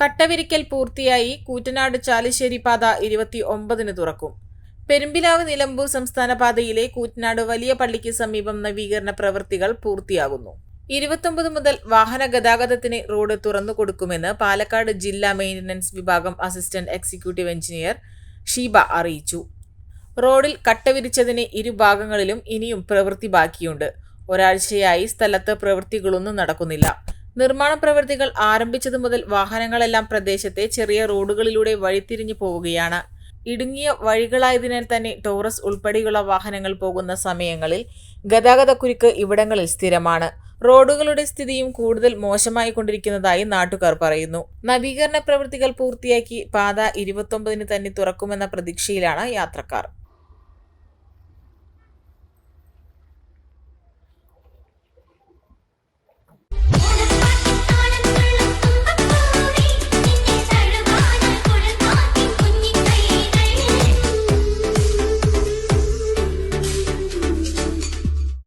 കട്ടവിരിക്കൽ പൂർത്തിയായി കൂറ്റനാട് ചാലിശ്ശേരി പാത ഇരുപത്തി ഒമ്പതിന് തുറക്കും. പെരുമ്പിലാവ് നിലമ്പൂർ സംസ്ഥാന പാതയിലെ കൂറ്റനാട് വലിയ പള്ളിക്ക് സമീപം നവീകരണ പ്രവൃത്തികൾ പൂർത്തിയാകുന്നു. ഇരുപത്തൊമ്പത് മുതൽ വാഹന ഗതാഗതത്തിന് റോഡ് തുറന്നു കൊടുക്കുമെന്ന് പാലക്കാട് ജില്ലാ മെയിന്റനൻസ് വിഭാഗം അസിസ്റ്റന്റ് എക്സിക്യൂട്ടീവ് എഞ്ചിനീയർ ഷീബ അറിയിച്ചു. റോഡിൽ കട്ടവിരിച്ചതിന് ഇരുഭാഗങ്ങളിലും ഇനിയും പ്രവൃത്തി ബാക്കിയുണ്ട്. ഒരാഴ്ചയായി സ്ഥലത്ത് പ്രവൃത്തികളൊന്നും നടക്കുന്നില്ല. നിർമ്മാണ പ്രവൃത്തികൾ ആരംഭിച്ചതു മുതൽ വാഹനങ്ങളെല്ലാം പ്രദേശത്തെ ചെറിയ റോഡുകളിലൂടെ വഴിത്തിരിഞ്ഞു പോവുകയാണ്. ഇടുങ്ങിയ വഴികളായതിനാൽ തന്നെ ടോറസ് ഉൾപ്പെടെയുള്ള വാഹനങ്ങൾ പോകുന്ന സമയങ്ങളിൽ ഗതാഗതക്കുരുക്ക് ഇവിടങ്ങളിൽ സ്ഥിരമാണ്. റോഡുകളുടെ സ്ഥിതിയും കൂടുതൽ മോശമായി കൊണ്ടിരിക്കുന്നതായി നാട്ടുകാർ പറയുന്നു. നവീകരണ പ്രവൃത്തികൾ പൂർത്തിയാക്കി പാത ഇരുപത്തൊമ്പതിന് തന്നെ തുറക്കുമെന്ന പ്രതീക്ഷയിലാണ് യാത്രക്കാർ.